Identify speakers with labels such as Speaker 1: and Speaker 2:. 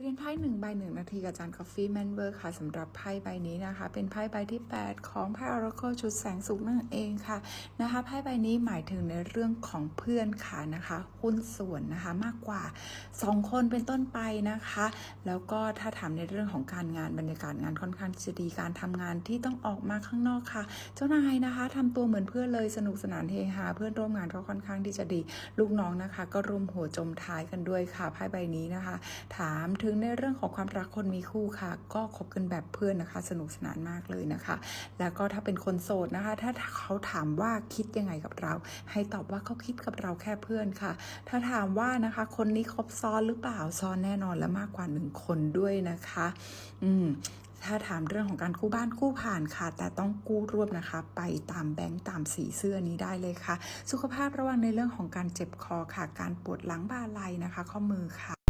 Speaker 1: เรียนไพ่หนึ่งใบหนึ่งนาทีกับอาจารย์ Coffee Man w o r k ค่ะสำหรับไพ่ใบนี้นะคะ เป็นไพ่ใบที่ 8 ของไพ่ Oracle ชุดแสงสุขนั่นเองค่ะนะคะไพ่ใบนี้หมายถึงในเรื่องของเพื่อนค่ะนะคะหุ้นส่วนนะคะมากกว่า 2 คนเป็นต้นไปนะคะ แล้วก็ถ้าถามในเรื่องของการงานบรรยากาศงานค่อนข้างจะดีการทำงานที่ต้องออกมาข้างนอกค่ะ เจ้านายนะคะทำตัวเหมือนเพื่อนเลยสนุกสนานเฮฮาเพื่อนร่วมงานก็ค่อนข้างที่จะดี ลูกน้องนะคะ ก็ร่วมหัวจมท้ายกันด้วยค่ะไพ่ใบนี้นะคะ ถามถึงในเรื่องของความรักคนมีคู่ค่ะ ก็คบกันแบบเพื่อนนะคะ สนุกสนานมากเลยนะคะ แล้วก็ถ้าเป็นคนโสดนะคะ ถ้าเขาถามว่าคิดยังไงกับเรา ให้ตอบว่าเขาคิดกับเราแค่เพื่อนค่ะ ถ้าถามว่านะคะ คนนี้คบซ้อนหรือเปล่าซ้อนแน่นอนและมากกว่าหนึ่งคนด้วยนะคะ อืมถ้าถามเรื่องของการกู้บ้านกู้ผ่านค่ะ แต่ต้องกู้รวบนะคะ ไปตามแบงก์ตามสีเสื้อนี้ได้เลยค่ะ สุขภาพระวังในเรื่องของการเจ็บคอค่ะ การปวดหลังบ่าไหล่นะคะ ข้อมือค่ะ